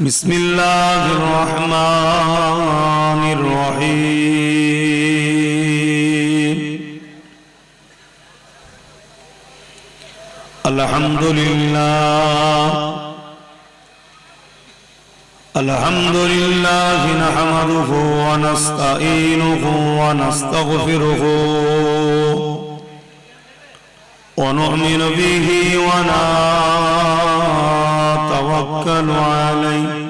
بسم الله الرحمن الرحيم الحمد لله الحمد لله نحمده ونستعينه ونستغفره ونؤمن به ونتوكل عليه.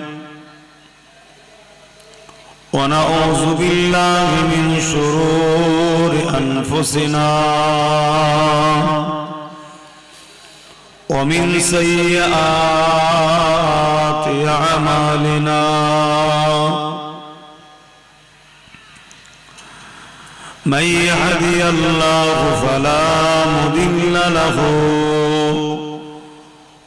ونعوذ بالله من شرور أنفسنا. ومن سيئات أعمالنا. من يهدي الله فلا مضل له.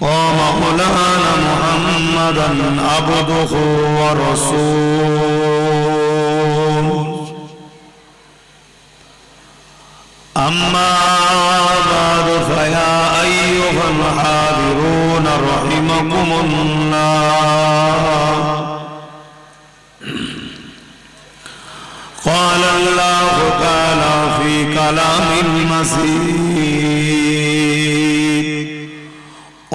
ومولانا محمدا عبده ورسوله. أما بعد فيا أيها الحاضرون رحمكم الله. قال الله تعالى في كلام المسيد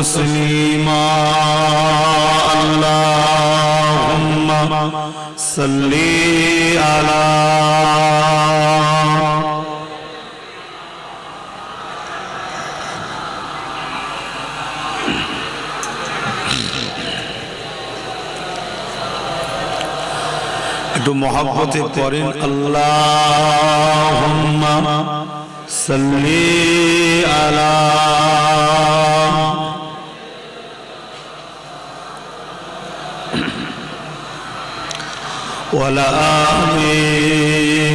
تسليما اللهم صل على একটু মহাব্বতে পড়েন আল্লাহ সাল্লি আলা ولآل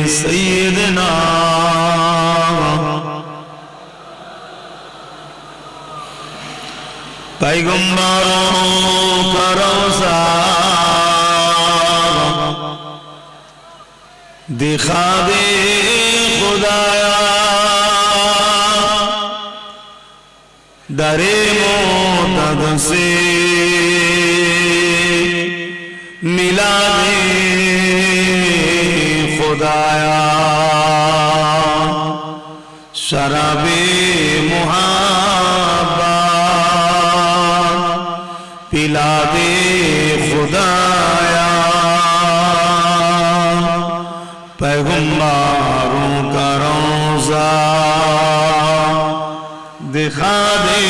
سيدنا پیغمبروں پروسا دکھا دے خدایا درے مو تد سے मिला दे खुदाया शराबे मुहाबा पिला दे खुदाया पैगम्बारों का रोजा दिखा दे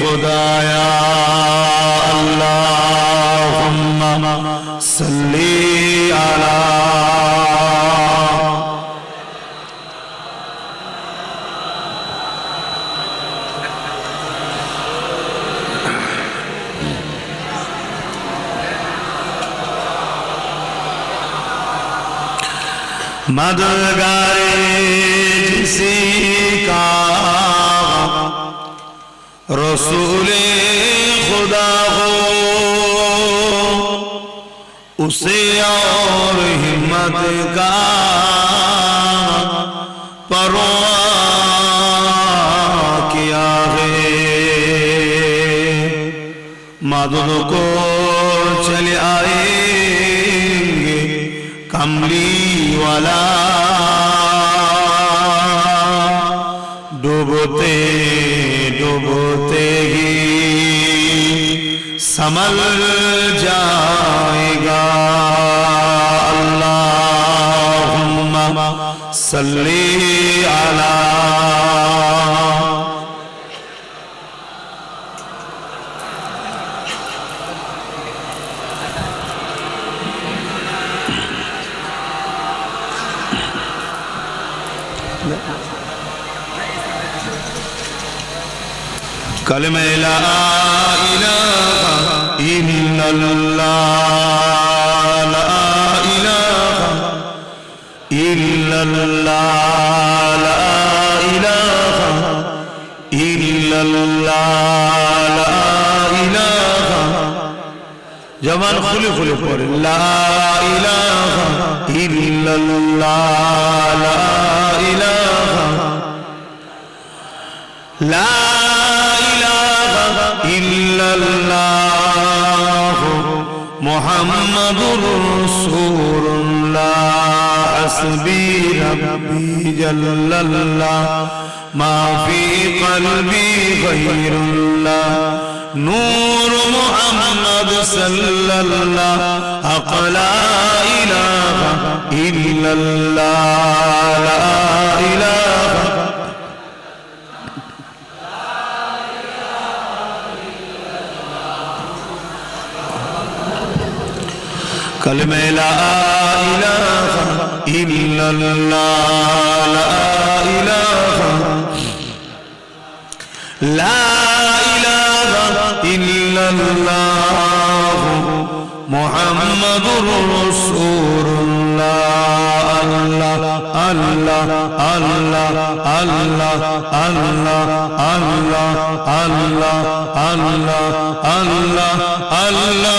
खुदाया मददगारे जिसी का रसूले खुदा हो उसे और हिम्मत का परवा किया है मदद को কামলিওয়ালা ডুবতে ডুবতে হি। সমল যায়গা। আল্লাহুম্মা সাল্লি আলা কলমে লা ইলাহা ইল্লাল্লাহ লা ইলাহা ইল্লাল্লাহ লা ইলাহা ইল্লাল্লাহ লা ইলাহা জবান খুলে খুলে পড়ে লা ইলাহা ইল্লাল্লাহ লা ইলাহা লা محمد رسول الله. حسبي ربي جل الله. ما في قلبي غير الله. نور محمد صلى الله. حق لا إله إلا الله. لا إله কলমে লা ইলাহা ইল্লাল্লাহ লা ইলাহা লা ইলাহা ইল্লাল্লাহ মুহাম্মাদুর রাসূলুল্লাহ আল্লাহ আল্লাহ আল্লাহ আল্লাহ আল্লাহ আল্লাহ আল্লাহ আল্লাহ আল্লাহ আল্লাহ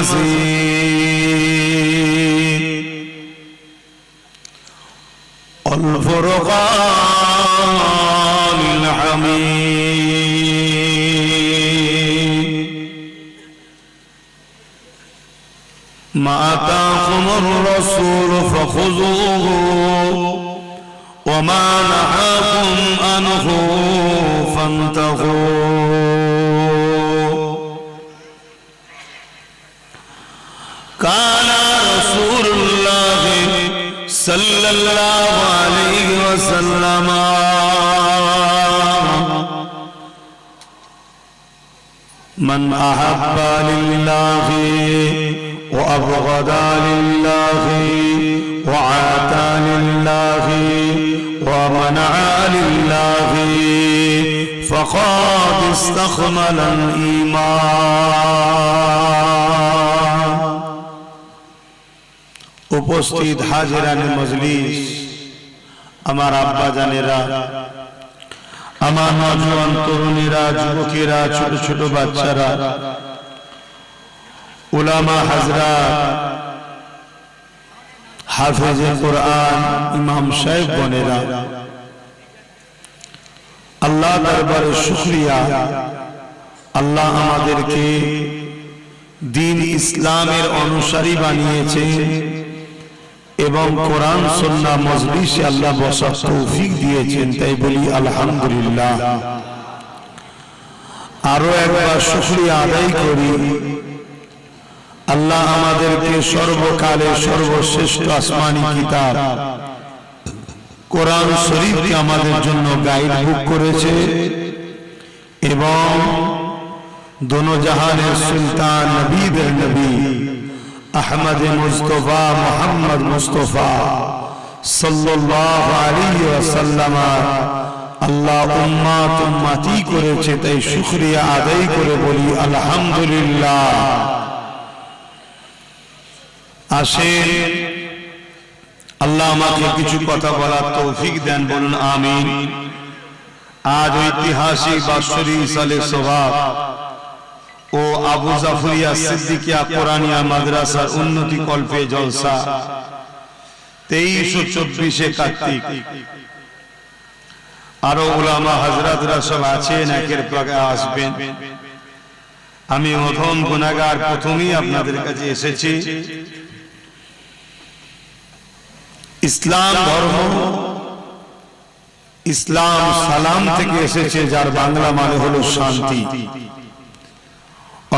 المسيح الفرقان الحميد ما آتاكم الرسول فخذوه وما نهاكم عنه فانتهوا. صلى الله عليه وسلم. من أحب لله وأبغض لله وعاتى لله ومنع لله فقد استخمل الإيمان. উপস্থিত হাজিরানে মজলিস। আমার আব্বা জানেরা আমার নজওয়ান তরুণীরা, যুবকেরা, ছোট ছোট বাচ্চারা, উলামা হাজরা, হাফেজে কোরআন, ইমাম সাহেব বনেরা, আল্লাহ দরবারে শুক্রিয়া। আল্লাহ আমাদেরকে দিন ইসলামের অনুসারী বানিয়েছে এবং কোরআন সন্না মজলিসে আল্লাহ বসার তৌফিক দিয়েছেন তাই বলি আলহামদুলিল্লাহ। আরও একবার শুক্রিয়া আদায় করি। আল্লাহ আমাদেরকে সর্বকালে সর্বশ্রেষ্ঠ আসমানি কিতাব কোরআন শরীফকে আমাদের জন্য গাইড বুক করেছে এবং দোনো জাহানের সুলতান নবীদের নবী। আহমদ মুস্তফা, মোহাম্মদ মুস্তফা আল্লাহ উম্মাত কিছু কথা বলার তৌফিক দেন, বলুন আমিন। আজ ঐতিহাসিক বাৎসরী সালে সোহাব ও আবু জাফরিয়া সিদ্দিকিয়া কোরআনিয়া মাদ্রাসার উন্নতি কল্পে জলসা তেইশ চব্বিশে কার্তিক আরও ওলামা হাজরাতরা সব আছেন, একের পর আসবেন। আমি অধম গুনাগার প্রথমেই আপনাদের কাছে এসেছি। ইসলাম ধর্ম, ইসলাম সালাম থেকে এসেছে, যার বাংলা মানে হলো শান্তি।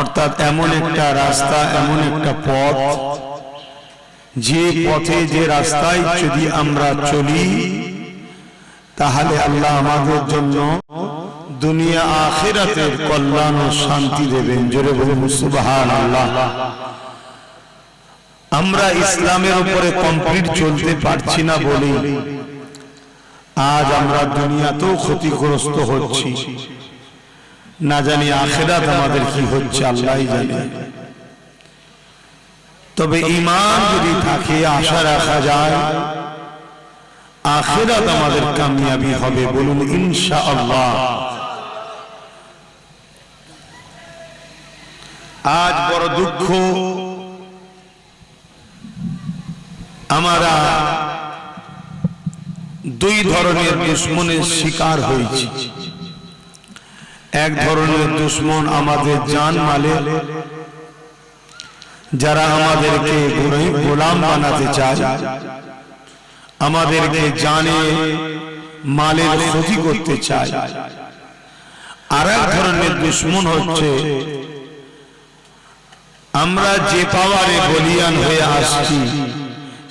অর্থাৎ এমন একটা রাস্তা এমন একটা পথ যে পথে যে রাস্তায় যদি আমরা চলি তাহলে আল্লাহ আমাদের জন্য দুনিয়া আখেরাতের কল্যাণ ও শান্তি দেবেন। জোরে বলুন সুবহান আল্লাহ আমরা ইসলামের উপরে কমপ্লিট চলতে পারছি না বলে আজ আমরা দুনিয়াতেও ক্ষতিগ্রস্ত হচ্ছি। না জানি আখেরাত আমাদের কি হচ্ছে আল্লাহ জানে। তবে ইমান যদি থাকে আশা রাখা যায় আখেরাত আমাদের কামিয়াবি হবে বলুন ইনশা আল্লাহ আজ বড় দুঃখ আমরা দুই ধরনের দুশ্মনের শিকার হয়েছি। এক ধরনের দুশ্মন আমাদের জান মালে। যারা আমাদেরকে গোলাম বানাতে চায়, আমাদেরকে জানে মালের ক্ষতি করতে চায়। আর এক ধরনের দুশ্মন হচ্ছে, আমরা যে পাওয়ারে বলিয়ান হয়ে আসছি,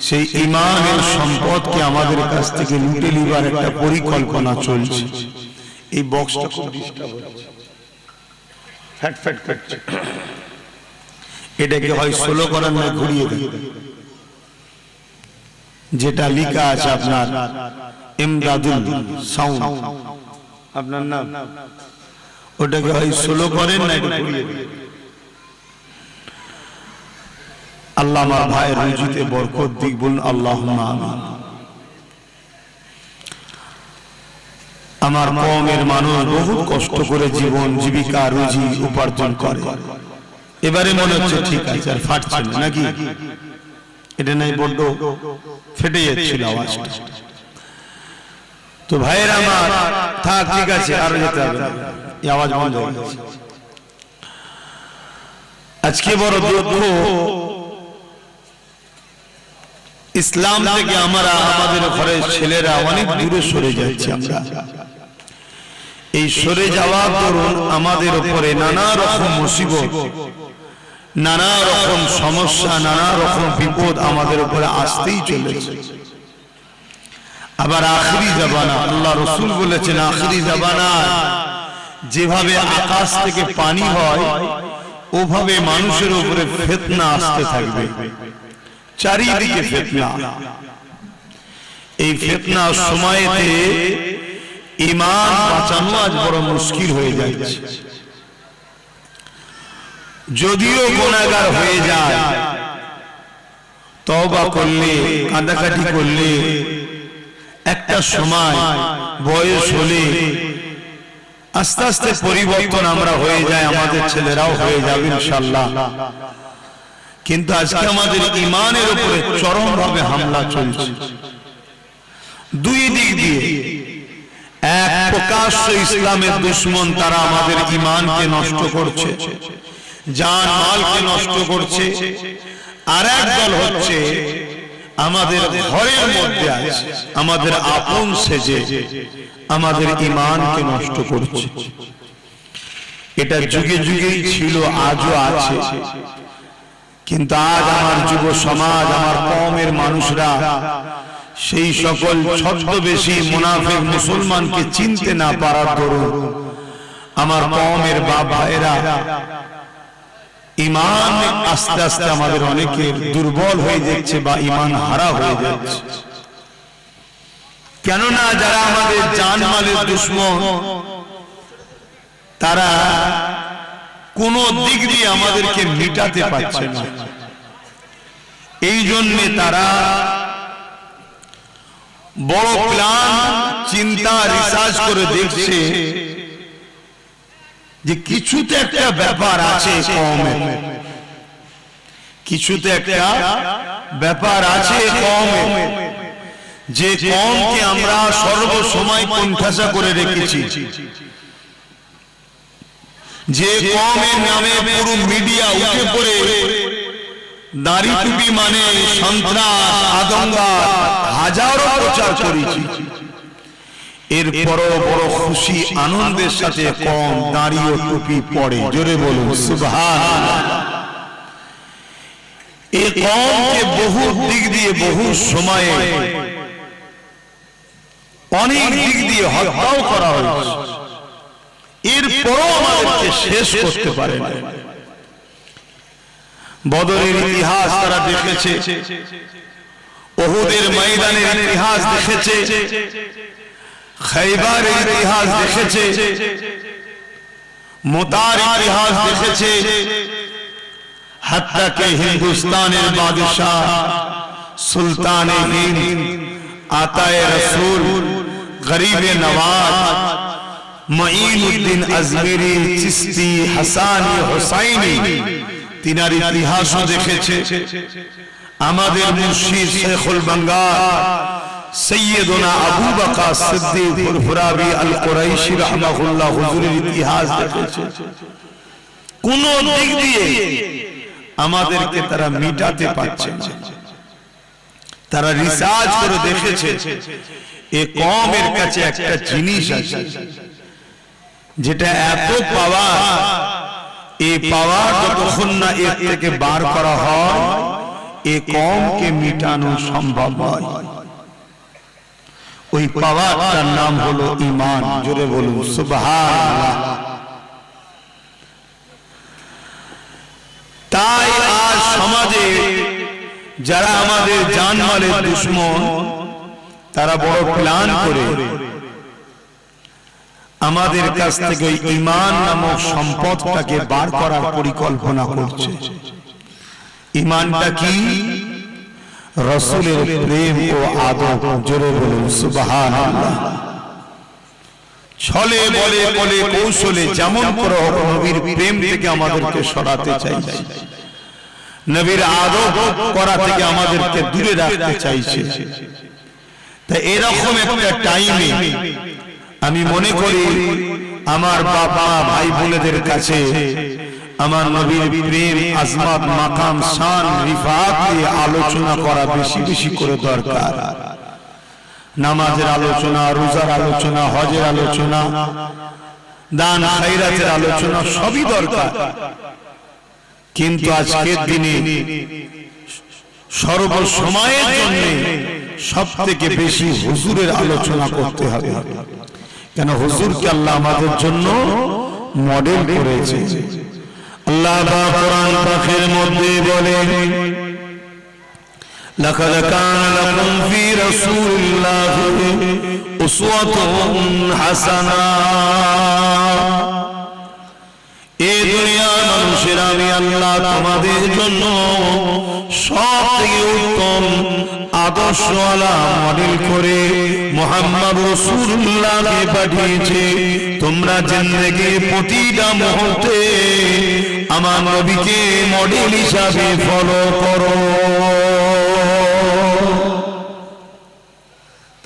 সেই ইমানের সম্পদকে আমাদের কাছ থেকে লুটে নিবার একটা পরিকল্পনা চলছে। এই বক্সটা খুব ডিস্টার্ব হচ্ছে। ফ্যাট ফ্যাট করছে এটাকে হয় ষোলো করার না ঘুরিয়ে দেয়। যেটা লেখা আছে আপনার এমদাদুল সাউন্ড। আপনার নাম? ওটাকে হয় ষোলো করেন না ঘুরিয়ে দেয়। আল্লাহ আমার ভাইয়ের রুজিতে বরকত দিক বলুন আল্লাহ আমার কমের মানুষ বহু কষ্ট করে জীবন, জীবিকা রুজি উপার্জন করে। এবারে মনে হচ্ছে ঠিক আছে, আর ফাটছে নাকি? এটা নাই বড্ড ফেটে যাচ্ছিল আওয়াজটা। তো ভাইয়ের আমার, থাক, ঠিক আছে, আরও যেতে হবে আওয়াজ বন্ধ আজকে বড় দুঃখ, ইসলাম থেকে আমরা, আমাদের ঘরের ছেলেরা অনেক দূরে সরে যাচ্ছি আমরা। এই সরে যাওয়ার দরুন আমাদের উপরে নানা রকম মুসিবত, নানা রকম সমস্যা, নানা রকম বিপদ আমাদের উপরে আসতেই চলেছে। আবার আখরি জাবানা, আল্লাহ রসুল বলেছেন, আখরি জাবানা, যেভাবে আকাশ থেকে পানি হয়, ওভাবে মানুষের উপরে ফেতনা আসতে থাকবে। চারিদিকে ফেতনা। এই ফেতনা সময়েতে ইমান বাঁচানো আজ বড় মুশকিল হয়ে যাচ্ছে। যদিও গোনাগার হয়ে যায় তবা করলে কাঁদাকাটি করলে, একটা সময় বয়স হলে আস্তে আস্তে পরিবর্তন আমরা হয়ে যায়, আমাদের ছেলেরাও হয়ে যাবে ইনশাল্লাহ কিন্তু আজকে আমাদের ইমানের উপরে চরমভাবে হামলা চলছে। দুই দিক দিয়ে এক প্রকাশ্য ইসলামের দুশ্মন তারা আমাদের ইমানকে নষ্ট করছে মালকে নষ্ট করছে, আর এক দল হচ্ছে আমাদের ঘরের মধ্যে আছে, আমাদের আপন সেজে আমাদের ইমানকে নষ্ট করছে। এটা যুগে যুগেই ছিল, আজও আছে। কিন্তু আজ আমার যুব সমাজ আমার কমের মানুষরা সেই সকল ছদ্মবেশী মুনাফিক মুসলমানকে চিনতে না পারার দরুন। আমার কমের বাপ ভাইরা ইমান আস্তে আস্তে আমাদের অনেকের দুর্বল হয়ে যাচ্ছে বা ইমান হারা হয়ে যাচ্ছে। কেননা যারা আমাদের জানমালের দুশ্মন, তারা কোন দিক দিয়ে আমাদেরকে মিটাতে পারছে না। এই জন্য তারা বড় প্ল্যান চিন্তা রিসার্চ করে দেখছে যে কিছুতে একটা ব্যাপার আছে কমে। কিছুতে একটা ব্যাপার আছে কমে। যে কমকে আমরা সর্বসময় কোণঠাসা করে রেখেছি। যে কমের নামে পুরো মিডিয়া উঠে পড়ে, দাড়ি টুপি মানে সন্ত্রাস আদঙ্গা হাজারো প্রচার করেছি। এর বড় বড় খুশি আনন্দের সাথে কম দাঁড়িয়ে টুপি পড়ে জোরে বলুন সুবহান এই কমকে বহু দিক দিয়ে বহু সময়ে অনেক দিক দিয়ে হত্যাও করা হয়েছে। এরপরও আমাদেরকে শেষ করতে পারে না। বদরের ইতিহাস তারা দেখেছে। ওহুদের ময়দানের ইতিহাস দেখেছে খাইবারের ইতিহাস দেখেছে মোতার ইতিহাস দেখেছে হাত্তাকে হিন্দুস্তানের বাদশাহ সুলতানে হিন্দ আতায় রসুল গরিবে নওয়াজ মঈনুদ্দিন আজমেরি চিস্তি হাসানি হোসাইনি তিনার ইতিহাসও দেখেছে আমাদের মুর্শিদ শেখুল বাঙ্গাল সৈয়দনা আবু বকা সিদ্দিক ফুরফুরাবি আল কুরাইশি রাহমাহুল্লাহ হুজুরের ইতিহাস দেখেছে। কোন দিক দিয়ে আমাদেরকে তারা মিটাতে পারছে না। তারা রিসার্চ করে দেখেছে। এ কমের কাছে একটা জিনিস আছে যেটা এত পাওয়ার এই পাওয়ার যতক্ষণ না এর থেকে বার করা হয় এ কমকে মিটানো সম্ভব হয়? ওই পাওয়ারটার নাম হলো ইমান জোরে বলুন, সুবহানাল্লাহ। তাই আজ সমাজে যারা আমাদের জানমালের দুশ্মন, তারা বড় প্ল্যান করে। আমাদের কাছ থেকে ওই ইমান নামক সম্পদটাকে বার করার পরিকল্পনা করছে। ইমানটা কি? রসুলের প্রেম ও আদব জোরে বলুন, সুবহানাল্লাহ। ছলে বলে বলে কৌশলে যেমন করে নবীর প্রেম থেকে আমাদেরকে সরাতে চাইছে নবীর আদব করা থেকে আমাদেরকে দূরে রাখতে চাইছে তা এরকম একটা টাইমে আমি মনে করি, আমার বাবা ভাই বোনেদের কাছে আমার নবীর প্রেম, আজমাত, মাকাম, শান, রিফাত দিয়ে আলোচনা করা বেশি বেশি করে দরকার। নামাজের আলোচনা, রোজার আলোচনা, হজের আলোচনা, দান খাইরাতের আলোচনা সবই দরকার। কিন্তু আজকের দিনে সর্বসময়ের জন্য সব থেকে বেশি হুজুরের আলোচনা করতে হবে। কেন হুজুরকে আল্লাহ আমাদের জন্য মডেল করেছে। আল্লাহ বা কোরআন পাখের মধ্যে বলেন لقد كان لكم في رسول الله أسوة حسنة এই দুনিয়ার মানুষের আমি আল্লাহ তোমাদের জন্য সব থেকে উত্তম আদর্শ আলা মডেল করে মোহাম্মদ রসুল্লাহকে পাঠিয়েছে তোমরা জিন্দগি প্রতিটা মুহূর্তে আমার নবীকে মডেল হিসাবে ফলো করো।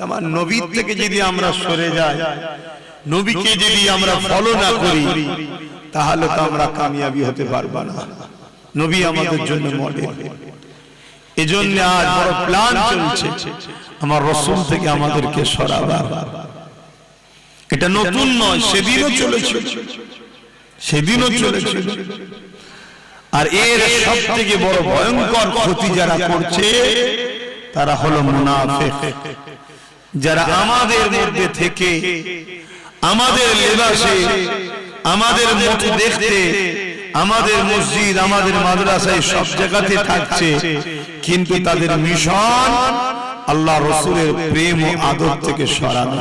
আমার নবীর থেকে যদি আমরা সরে যাই, নবীকে যদি আমরা ফলো না করি, তাহলে তো আমরা কামিয়াবি হতে পারব না। নবী আমাদের জন্য মডেল এজন্য আজ বড় প্ল্যান চলছে, আমার রসুল থেকে আমাদেরকে সরাবার। এটা নতুন নয়, সেদিনও চলেছে সেদিনও চলেছে। আর এর সব থেকে বড় ভয়ঙ্কর ক্ষতি যারা করছে তারা হলো মুনাফিক। যারা আমাদের মধ্যে থেকে আমাদের লেবাসে আমাদের মতো দেখতে আমাদের মসজিদ আমাদের মাদ্রাসায় সব জায়গাতে থাকছে। কিন্তু তাদের মিশন আল্লাহ রসুলের প্রেম ও আদর থেকে সরানো।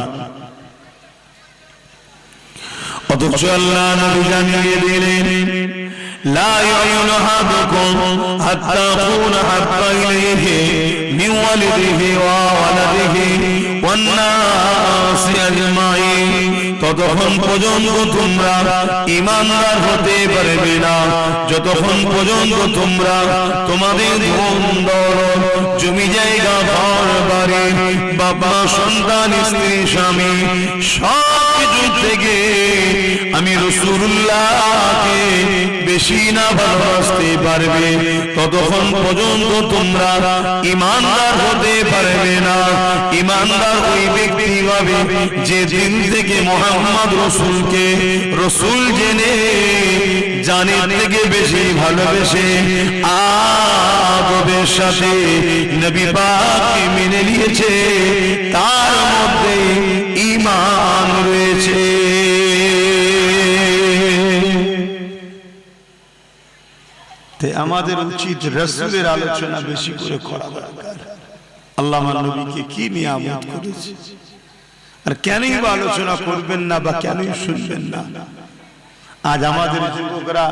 অথচ আল্লাহ নবী জানিয়ে দিলেন ততক্ষণ পর্যন্ত তোমরা ইমানদার হতে পারবে না। যতক্ষণ পর্যন্ত তোমরা তোমাদের বন্দর জমি জায়গা, ঘর, বাড়ি, বাবা, সন্তান, স্ত্রী, স্বামী সব থেকে আমি রসুল্লাহকে বেশি না ভালোবাসতে পারবে, ততক্ষণ পর্যন্ত তোমরা ইমানদার হতে পারবে না। ইমানদার ওই ব্যক্তি ভাবে যে দিন থেকে মোহাম্মদ রসুলকে রসুল জেনে জানের থেকে বেশি ভালোবেসে আদবের সাথে নবী পাককে মেনে নিয়েছে। তার মধ্যে ইমান রয়েছে। আমাদের উচিত রসুলের আলোচনা বেশি করে করা দরকার। আল্লাহ নবীকে কি নিয়ামত করেছে? আর কেনই বা আলোচনা করবেন না বা কেনই শুনবেন না? আজ আমাদের যুবকরা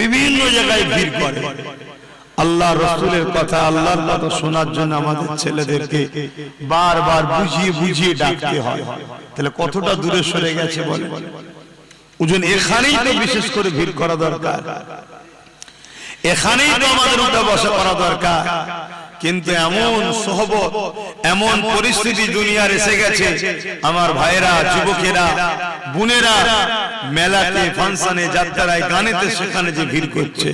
বিভিন্ন জায়গায় ভিড় করে। আল্লাহ রসুলের কথা, আল্লাহর কথা শোনার জন্য আমাদের ছেলেদেরকে বারবার বুঝিয়ে বুঝিয়ে ডাকতে হয়। তাহলে কতটা দূরে সরে গেছে বলে? ওজন এখানেই তো বিশেষ করে ভিড় করা দরকার। এখানেই তো আমাদের উঠা বসা করা দরকার। কিন্তু এমন সহবত এমন পরিস্থিতি দুনিয়ার এসে গেছে। আমার ভাইরা যুবকেরা বোনেরা মেলাতে ফাংশনে যাত্রায় গানেতে সেখানে যে ভিড় করছে।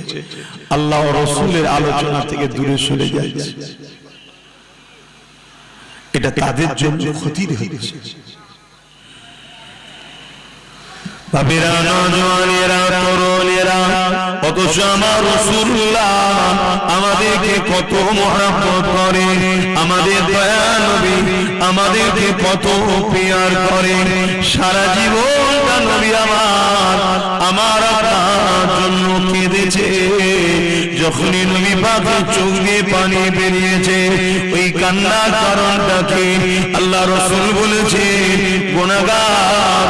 আল্লাহ রসুলের আলোচনা থেকে দূরে সরে যাচ্ছে। এটা তাদের জন্য ক্ষতির হচ্ছে। বাবেরা নজওয়ানেরা তরুণেরা অথচ আমার রসুল্লাহ আমাদেরকে কত মহাব্বত করে, আমাদের দয়া নবী আমাদেরকে কত পেয়ার করে। সারা জীবনটা নবী আমার আমার জন্য কেঁদেছে। যখনই নবী পাকের চোখ দিয়ে পানি বেরিয়েছে, ওই কান্নার কারণটাকে আল্লাহ রসুল বলেছে গুণাগার